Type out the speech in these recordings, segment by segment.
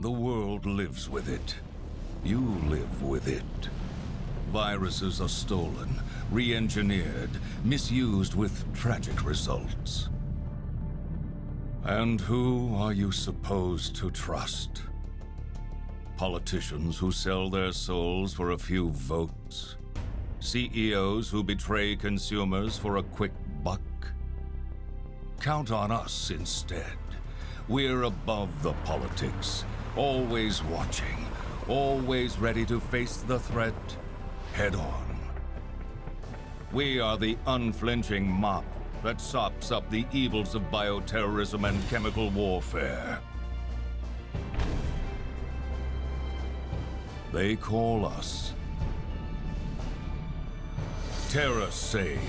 The world lives with it. You live with it. Viruses are stolen, re engineered, misused with tragic results. And who are you supposed to trust? Politicians who sell their souls for a few votes? CEOs who betray consumers for a quick buck? Count on us instead. We're above the politics, always watching, always ready to face the threat head on. We are the unflinching mop that sops up the evils of bioterrorism and chemical warfare. They call us Terra Save.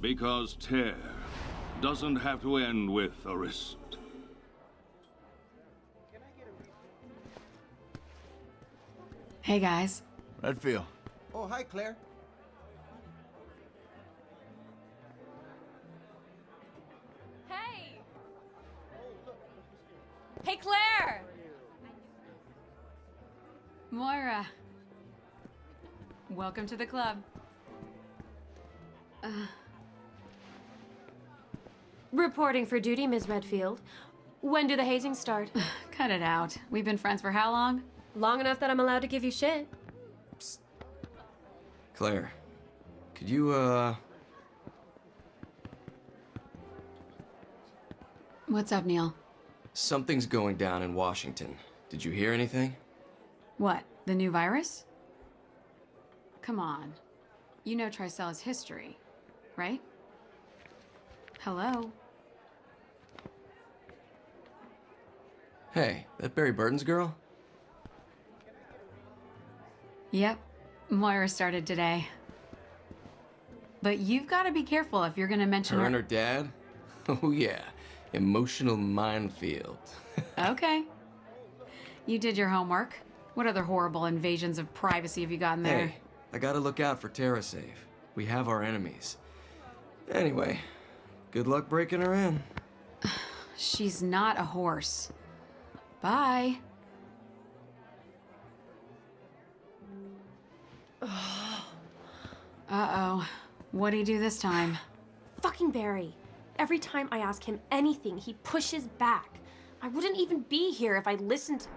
Because tear doesn't have to end with a wrist. Hey guys. Redfield. Oh, hi, Claire. Hey! Hey, Claire! Moira. Welcome to the club. Uh, Reporting for duty, Ms. Redfield. When do the hazing start? cut it out. We've been friends for how long? Long enough that I'm allowed to give you shit. Claire. Could you, uh. What's up, Neil? Something's going down in Washington. Did you hear anything? What? The new virus? Come on. You know Tricella's history, right? Hello? Hey, that Barry Burton's girl? Yep. Moira started today. But you've got to be careful if you're going to mention Her her. and her dad? Oh, yeah. Emotional minefield. Okay. You did your homework. What other horrible invasions of privacy have you gotten there? hey, I gotta look out for TerraSafe. We have our enemies. Anyway, good luck breaking her in. She's not a horse. Bye. Uh-oh. What'd he do this time? Fucking Barry. Every time I ask him anything, he pushes back. I wouldn't even be here if I listened.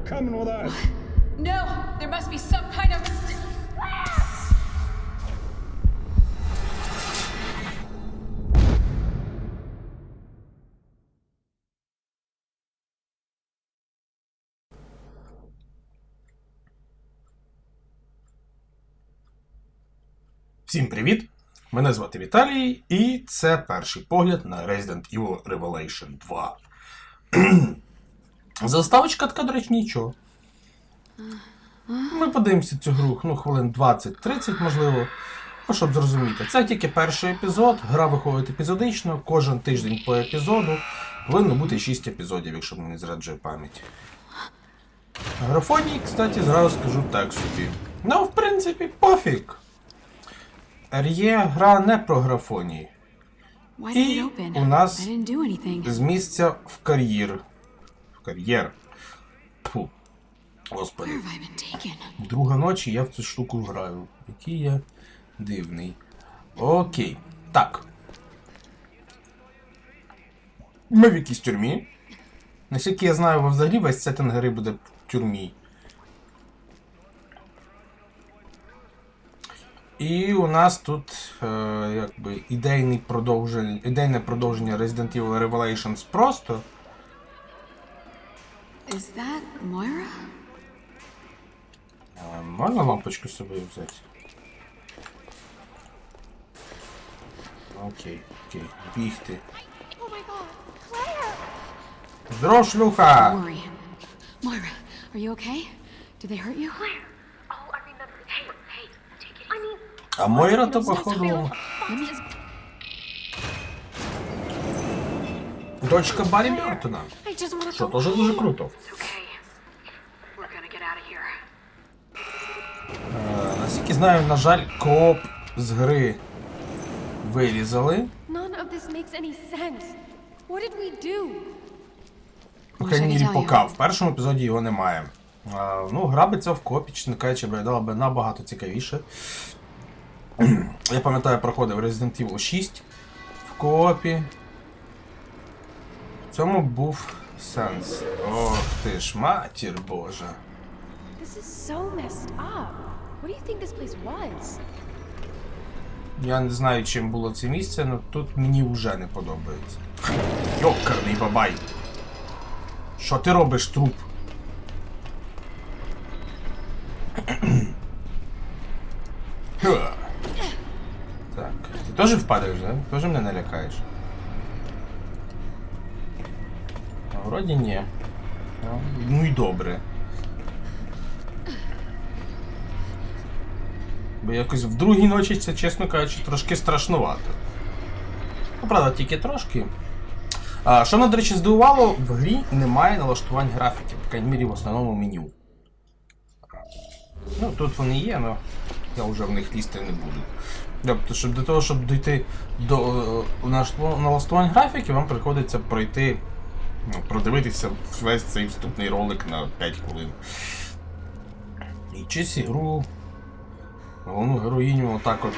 You're coming with us. No! There must be some kind of... Всім привіт! Мене звати Віталій, і це перший погляд на Resident Evil Revelation 2. Заставочка така, до речі, нічого. Ми подивимося цю гру ну, хвилин 20-30, можливо. Ну, щоб зрозуміти. Це тільки перший епізод, гра виходить епізодично, кожен тиждень по епізоду. Повинно бути 6 епізодів, якщо мені не зраджує пам'ять. Графонії, кстати, зразу скажу так собі. Ну, в принципі, пофіг. Р'є гра не про графонії. І у нас з місця в кар'єр. В кар'єр. Тьфу. Господи. Друга ночі я в цю штуку граю. Який я дивний. Окей. Так. Ми в якійсь тюрмі. Наскільки я знаю, взагалі весь сеттинг гри буде в тюрмі. І у нас тут е, якби ідейний продовження, ідейне продовження Resident Evil Revelations просто. Is that Moira? Е, можна лампочку з собою взяти? Окей, окей, бігти. Oh my god, Claire! Здоров, шлюха! Don't worry. Moira, are you okay? Did they hurt you? Oh, I remember. Hey, hey, take it easy. I mean, А Мойра то it's походу. Let me just. Дочка Баррі Бертона. Що теж дуже круто. Е, Наскільки знаю, на жаль, кооп з гри вирізали. None of this makes any sense. What did we do? По крайній мірі, поки. В першому епізоді його немає. А, ну, гра би це в копі, чесно кажучи, виглядала би набагато цікавіше. Я пам'ятаю, проходив Resident Evil 6 в коопі. В цьому був сенс. Ох ти ж, матір Божа. This is so messed up. What do you think this place was? Я не знаю, чим було це місце, але тут мені вже не подобається. Йокарний бабай. Що ти робиш, труп? Так, ти теж впадаєш, да? Теж мене налякаєш? Вроді. Ну, і добре. Бо якось в другій ночі це, чесно кажучи, трошки страшнувато. Ну, правда, тільки трошки. А, що мене, до речі, здивувало, в грі немає налаштувань графіки, по крайній мірі в основному меню. Ну, тут вони є, але я вже в них лізти не буду. Тобто, щоб для того, щоб дійти до е, налаштувань графіки, вам приходиться пройти, продивитися весь цей вступний ролик на 5 хвилин. І чись ігру Головну героїню отак от.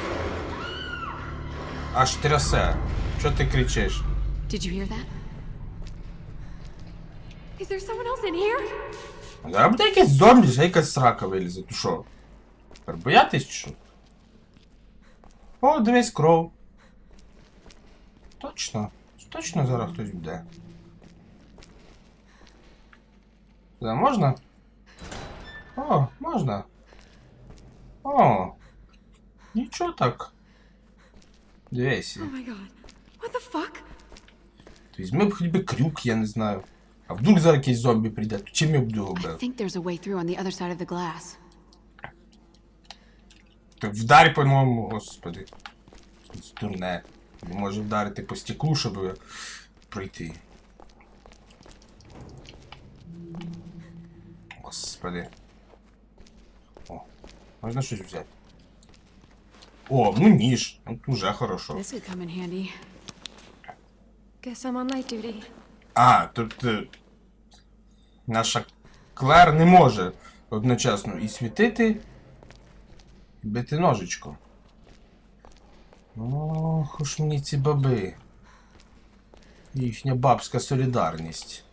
Аж трясе. Що ти кричиш? Did you hear that? Is there someone else in here? Зараз буде якийсь зомбі, ще якась срака вилізе. Ти що? Тепер боятись чи що? О, дивись кров. Точно. Точно зараз хтось буде. Сюди можна? О, можна. О. Нічого так. Дивись. Oh fuck? Візьми б хоч би крюк, я не знаю. А вдруг зараз якийсь зомбі прийде, то чим я буду glass. Так вдарь по ньому, господи. Дурне. Не може вдарити по стеклу, щоб пройти. Господи. О, можна щось взяти. О, ну ніж. Ну, уже хорошо. А, тут е, наша Клер не може одночасно і світити, і бити ножичком. Ох, уж мені ці баби. Їхня бабська солідарність.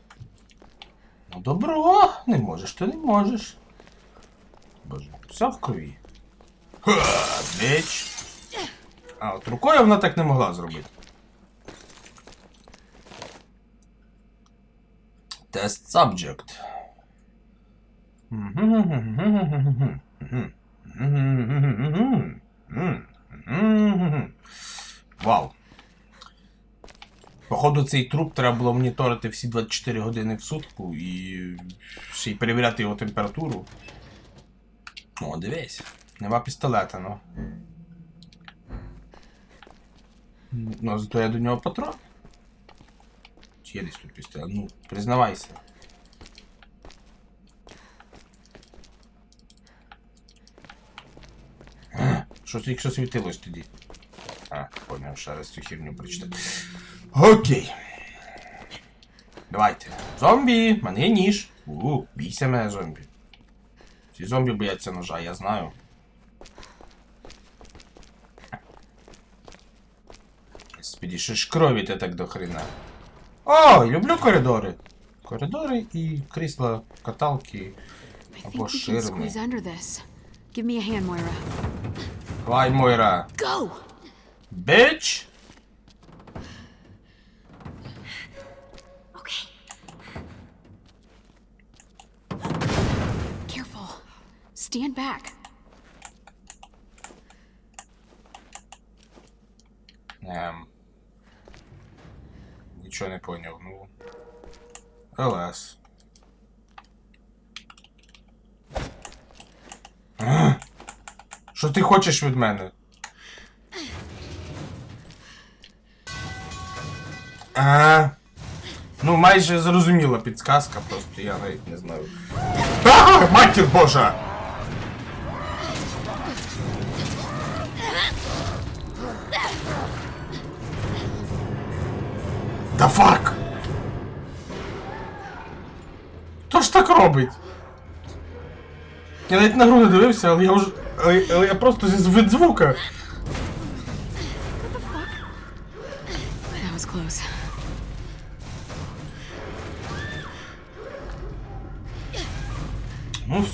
Ну добро, не можеш, то не можеш. Боже, все в крові. Ха, біч. А, от рукою вона так не могла зробити. Тест subject. Вау. Походу, цей труп треба було моніторити всі 24 години в сутку і ще й перевіряти його температуру. О, дивись. Нема пістолета, ну. Ну, зато я до нього патрон. Чи є десь тут пістолет? Ну, признавайся. А, Що це якщо світилось тоді? А, поняв, ще раз цю херню прочитати. Окей. Давайте. Зомбі! Мене є ніж. У, бійся мене, зомбі. Всі зомбі бояться ножа, я знаю. Господи, що ж крові ти так до хрена? О, люблю коридори. Коридори і крісла, каталки. Або ширми. Давай, Мойра. Go! Bitch! Okay. Careful. Stand back. Ем. Нічого не поняв, ну. ЛС. Що ти хочеш від мене? А, ну, майже зрозуміла підсказка, просто я навіть не знаю. А, матір Божа! Да фак! Хто ж так робить? Я навіть на гру не дивився, але я вже. Але, але я просто зі звука.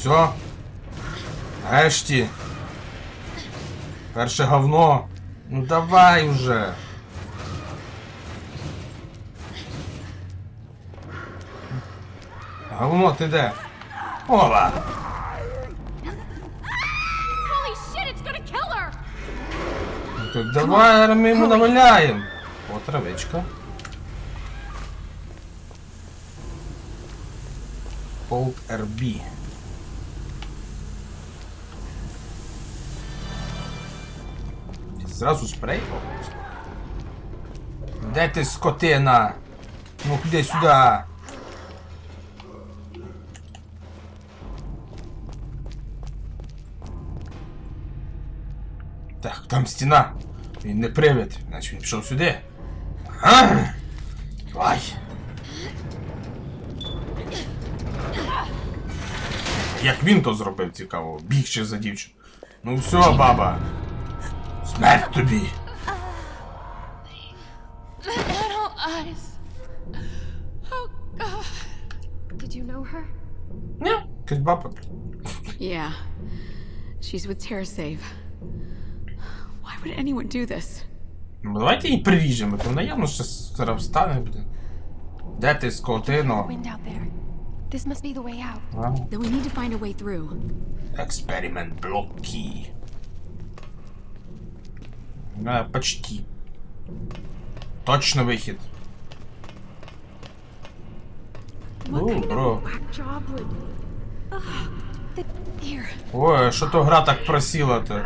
Все. Нарешті. Перше говно. Ну давай уже. Говно, ти де? Her! Ну, Так давай ми йому наваляємо. О, травичка. Cold RB. Зразу спрей? Де ти скотина? Ну куди сюди? Так, там стіна. Він не привид, значить він пішов сюди. А? Давай. Як він то зробив, цікаво, біг ще за дівчину. Ну все, баба. Смерть тобі. Little eyes. Oh, God. Did you know her? Ні, якась баба. Yeah. She's with TerraSave. Why would anyone do this? Ну давайте її приріжемо, то наявно ще зараз встане, блін. Де ти, скотино? Wind out there. This must be the way out. Then we need to find a way through. Експеримент блоки. А, почти. Точно. Here. Ой, що то гра так просіла то.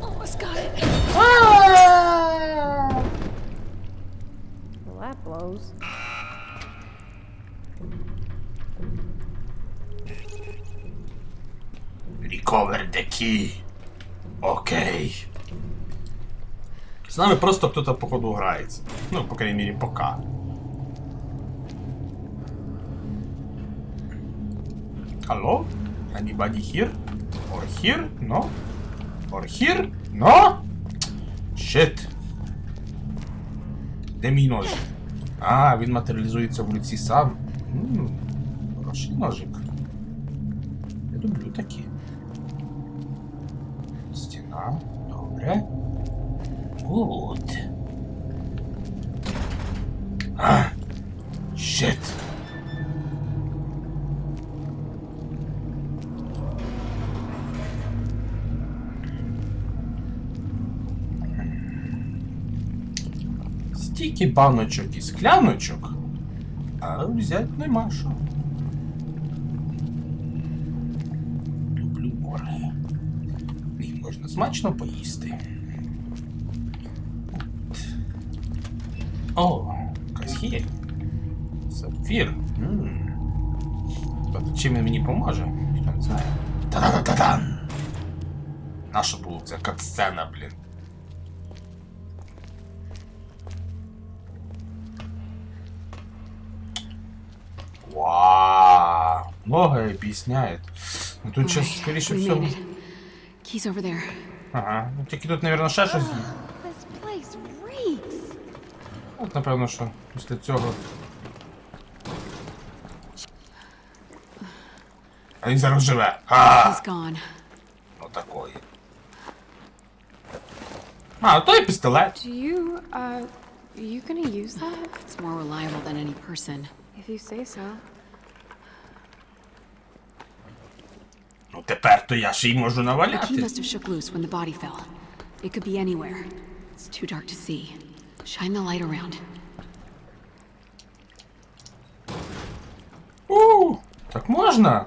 Almost got it. Well, that blows. Recover the key. Окей. З нами просто хто-то походу грається. Ну, по крайней мере, пока. Алло? Anybody here? Or here? No? Or here? No? Shit. Де мій ножик? А, він матеріалізується в лиці сам. Хороший ножик. Я люблю такі. Добре. Гуд. А! Щит. Стільки баночок і скляночок, а взять нема що. можна смачно поїсти. О, якась Сапфір. М. Правда, Чим він мені поможе? Ніхто не знає. Та-да-да-да-дан! Наша була ця катсцена, блін. Вау! Многое объясняет. Ну тут сейчас, скоріше We всього. made it. Key's over there. Ага. Ну тільки тут, мабуть, ще щось є. This place reeks. От, напевно, що після цього. А він зараз живе. А! He's gone. Ну Отакої. А, то і пістолет. Do you, uh, you gonna use that? It's more reliable than any person. If you say so. Ну тепер то я ще й можу The key наваляти. must have shook loose when the body fell. It could be anywhere. It's too dark to see. Shine the light around. У, так можна?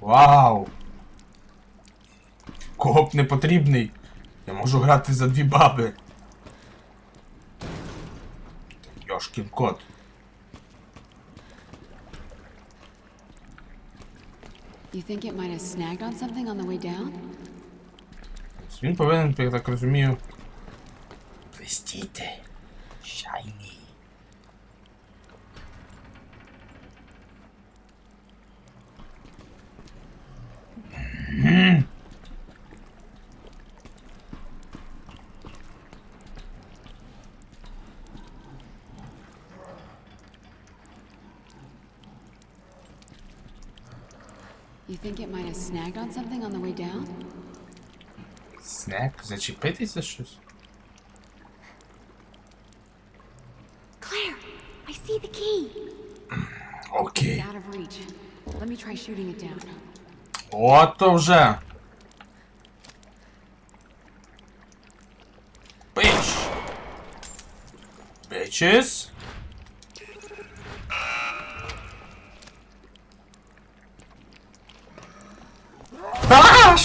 Вау! Кооп не потрібний. Я можу грати за дві баби. Йошкін кот. You think it might have snagged on something on the way down? Він повинен, я так розумію. Блистіти. Шайні. think it might have snagged on something on the way down? Снек, зачепитися щось? Claire, I see the key. Окей. Out of reach. Let me try shooting it down. Ото вже. Пич. Бичес.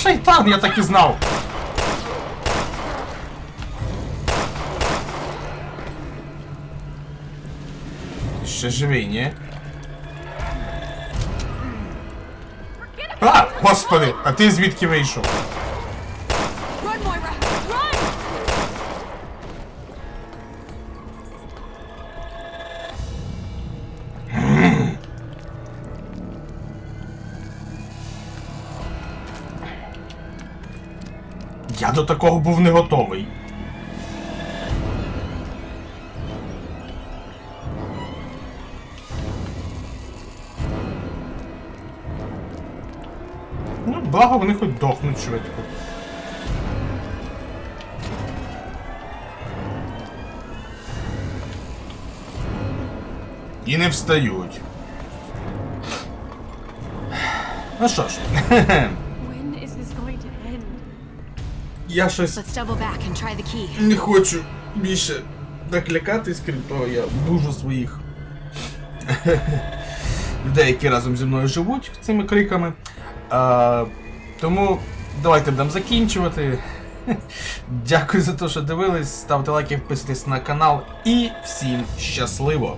Шайтан, я так і знав. Ще живий, ні? А, господи, а ти звідки вийшов? До такого був не готовий. Ну, благо вони хоч дохнуть швидко. І не встають. Ну що ж, я щось не хочу більше так лякатись, крім того, я дуже своїх людей, які разом зі мною живуть цими криками. А, тому давайте будемо закінчувати. Дякую за те, що дивились. Ставте лайки, підписуйтесь на канал і всім щасливо!